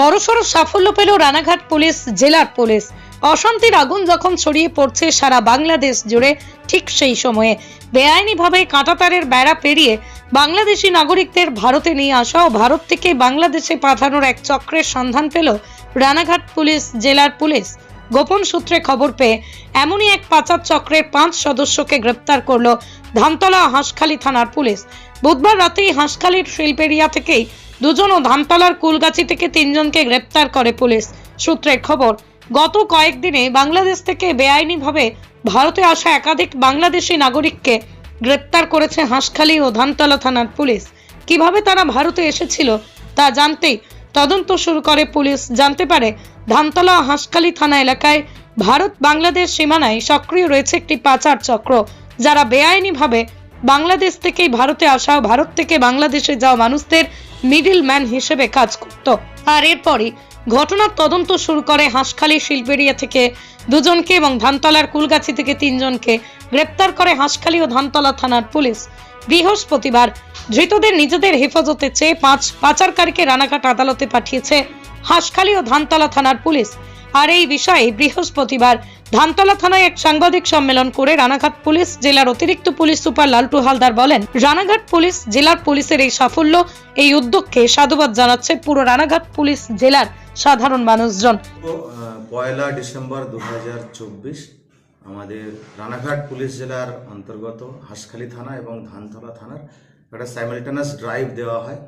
বড়সড় সাফল্য পেল রানাঘাট পুলিশ, জেলার পুলিশ। অশান্তির আগুন যখন ছড়িয়ে পড়ছে সারা বাংলাদেশ জুড়ে, ঠিক সেই সময়ে বেআইনিভাবে কাঁটাতারের বেড়া পেরিয়ে বাংলাদেশি নাগরিকদের ভারতে নিয়ে আসা ও ভারত থেকে বাংলাদেশে পাঠানোর এক চক্রের সন্ধান পেল রানাঘাট পুলিশ, জেলার পুলিশ। গোপন সূত্রে খবর পেয়ে এমনই এক পাচার চক্রের পাঁচ সদস্যকে গ্রেপ্তার করল ধানতলা হাঁসখালী থানার পুলিশ। বুধবার রাতেই হাঁসখালীর শিল্পেরিয়া থেকেই দুজন ও ধানতলার কুলগাছি থেকে তিনজনকে গ্রেপ্তার করে পুলিশ। সূত্রের খবর, গত কয়েকদিনে বাংলাদেশ থেকে বেআইনিভাবে ভারতে আসা একাধিক বাংলাদেশি নাগরিককে গ্রেপ্তার করেছে হাঁসখালী ও ধানতলা থানার পুলিশ। কীভাবে তারা ভারতে এসেছিল তা জানতেই তদন্ত শুরু করে পুলিশ। জানতে পারে, ধানতলা হাঁসখালী থানা এলাকায় ভারত বাংলাদেশ সীমানায় সক্রিয় রয়েছে একটি পাচার চক্র, যারা বেআইনিভাবে বাংলাদেশ থেকেই ভারতে আসা, ভারত থেকে বাংলাদেশে যাওয়া মানুষদের মিডল ম্যান হিসেবে কাজ করত। আর এরপরই ঘটনার তদন্ত শুরু করে হাঁসখালী শিল্পেরিয়া থেকে দুজনকে এবং ধানতলার কুলগাছি থেকে তিনজনকে গ্রেপ্তার করে হাঁসখালী ও ধানতলা থানার পুলিশ। বৃহস্পতিবার ধৃতদের নিজেদের হেফাজতে চেয়ে পাঁচ পাচারকারীকে রানাঘাট আদালতে পাঠিয়েছে হাঁসখালী ও ধানতলা থানার পুলিশ। আর এই বিষয়ে বৃহস্পতিবার ধানতলা থানায় এক সাংবাদিক সম্মেলন করে রানাঘাট পুলিশ, জেলার অতিরিক্ত পুলিশ সুপার লালটু হালদার বলেন, রানাঘাট পুলিশ, জেলার পুলিশের এই সাফল্য, এই উদ্যোগকে সাধুবাদ জানাচ্ছে পুরো রানাঘাট পুলিশ জেলার সাধারণ মানুষজন। পয়লা ডিসেম্বর দুহাজার চব্বিশ আমাদের রানাঘাট পুলিশ জেলার অন্তর্গত হাঁসখালী থানা এবং ধানতলা থানার একটা সাইমালটেনাস ড্রাইভ দেওয়া হয়।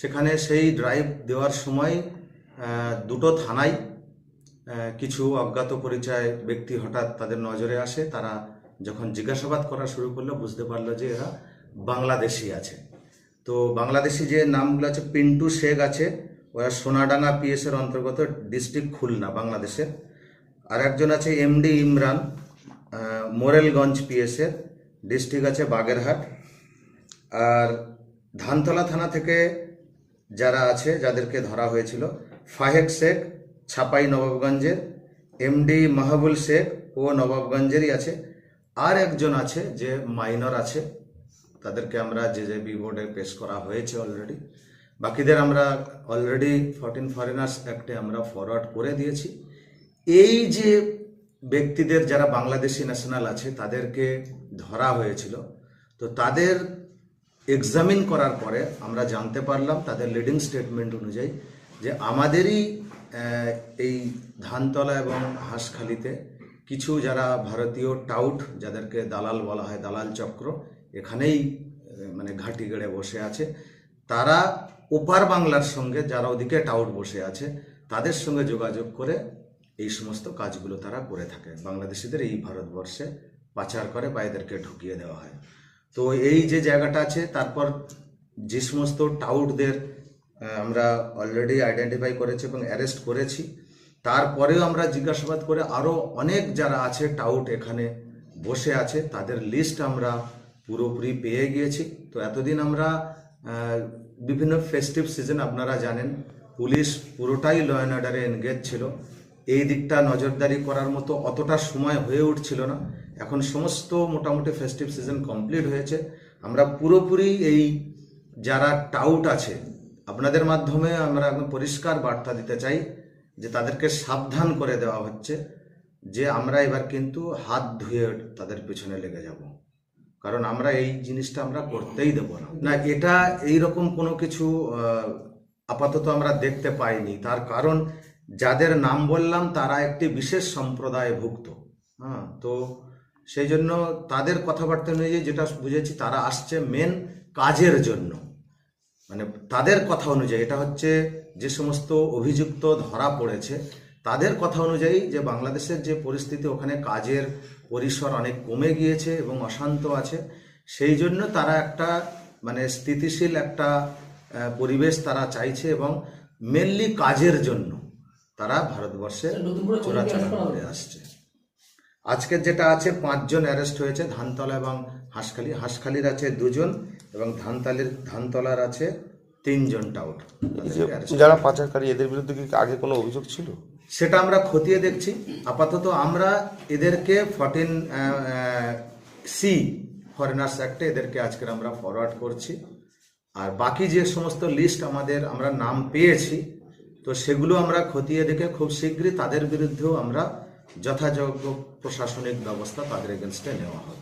সেখানে সেই ড্রাইভ দেওয়ার সময় দুটো থানায় কিছু অজ্ঞাত পরিচয় ব্যক্তি হঠাৎ তাদের নজরে আসে, তারা যখন জিজ্ঞাসাবাদ করা শুরু করল, বুঝতে পারল যে এরা বাংলাদেশি আছে। তো বাংলাদেশি যে নামগুলো আছে, পিন্টু শেখ আছে, ওরা সোনাডাঙ্গা পিএস এর অন্তর্গত ডিস্ট্রিক্ট খুলনা, বাংলাদেশের। আর একজন আছে এমডি ইমরান মোরেলগঞ্জ পিএস এর, ডিস্ট্রিক্ট আছে বাগেরহাট। আর ধানতলা থানা থেকে যারা আছে, যাদেরকে ধরা হয়েছিল ফাহেক শেখ ছাপাই নবাবগঞ্জের এমডি মাহবুল শেখ ও নবাবগঞ্জেরই আছে। আর একজন আছে যে মাইনর আছে। তাদেরকে আমরা যে যে বি বোর্ডে পেশ করা হয়েছে অলরেডি বাকিদের আমরা অলরেডি ফরটিন ফরেনার্স অ্যাক্টে আমরা ফরওয়ার্ড করে দিয়েছি। এই যে ব্যক্তিদের যারা বাংলাদেশি ন্যাশনাল আছে, তাদেরকে ধরা হয়েছিল। তো তাদের এক্সামিন করার পরে আমরা জানতে পারলাম, তাদের লিডিং স্টেটমেন্ট অনুযায়ী যে আমাদেরই এই ধানতলা এবং হাঁসখালিতে কিছু যারা ভারতীয় টাউট, যাদেরকে দালাল বলা হয়, দালাল চক্র, এখানেই মানে ঘাঁটি গেড়ে বসে আছে। তারা ওপার বাংলার সঙ্গে, যারা ওদিকে টাউট বসে আছে, তাদের সঙ্গে যোগাযোগ করে এই সমস্ত কাজগুলো তারা করে থাকে। বাংলাদেশিদের এই ভারতবর্ষে পাচার করে বা এদেরকে ঢুকিয়ে দেওয়া হয়। তো এই যে জায়গাটা আছে, তারপর যে সমস্ত টাউটদের আমরা অলরেডি আইডেন্টিফাই করেছি এবং অ্যারেস্ট করেছি। তারপরেও আমরা জিজ্ঞাসাবাদ করে আরও অনেক যারা আছে টাউট এখানে বসে আছে, তাদের লিস্ট আমরা পুরোপুরি পেয়ে গিয়েছি। তো এতদিন আমরা বিভিন্ন ফেস্টিভ সিজন আপনারা জানেন, পুলিশ পুরোটাই ল অ্যান্ড অর্ডারে এনগেজ ছিল। এই দিকটা নজরদারি করার মতো অতটা সময় হয়ে উঠছিল না। এখন সমস্ত মোটামুটি ফেস্টিভ সিজন কমপ্লিট হয়েছে। আমরা পুরোপুরি এই যারা টাউট আছে আপনাদের মাধ্যমে আমরা একদম পরিষ্কার বার্তা দিতে চাই যে তাদেরকে সাবধান করে দেওয়া হচ্ছে যে আমরা এবার কিন্তু হাত ধুয়ে তাদের পেছনে লেগে যাব। কারণ আমরা এই জিনিসটা আমরা করতেই দেব না। না, এটা এই রকম কোনো কিছু আপাতত আমরা দেখতে পাইনি। তার কারণ যাদের নাম বললাম তারা একটি বিশেষ সম্প্রদায় ভুক্ত হ্যাঁ তো সেই জন্য তাদের কথাবার্তা অনুযায়ী যেটা বুঝেছি তারা আসছে মেন কাজের জন্য। মানে তাদের কথা অনুযায়ী এটা হচ্ছে যে সমস্ত অভিযুক্ত ধরা পড়েছে তাদের কথা অনুযায়ী যে বাংলাদেশের যে পরিস্থিতি ওখানে কাজের পরিসর অনেক কমে গিয়েছে এবং অশান্ত আছে সেই জন্য তারা একটা মানে স্থিতিশীল একটা পরিবেশ তারা চাইছে এবং মেনলি কাজের জন্য তারা ভারতবর্ষে চোরাচালান করে আসছে। আজকের যেটা আছে পাঁচজন অ্যারেস্ট হয়েছে ধানতলা এবং হাঁসখালি হাঁসখালির আছে দুজন এবং ধানতালির ধানতলার আছে তিনজন টাউট যারা পাচারকারী এদের বিরুদ্ধে কি আগে কোনো অভিযোগ ছিল? সেটা আমরা খতিয়ে দেখছি। আপাতত আমরা এদেরকে ফর্টিন সি ফরেনার্স অ্যাক্টে এদেরকে আজকের আমরা ফরওয়ার্ড করছি। আর বাকি যে সমস্ত লিস্ট আমাদের আমরা নাম পেয়েছি তো সেগুলো আমরা খতিয়ে দেখে খুব শীঘ্রই তাদের বিরুদ্ধেও আমরা যথাযোগ্য প্রশাসনিক ব্যবস্থা তাদের এগেনস্টে নেওয়া হবে।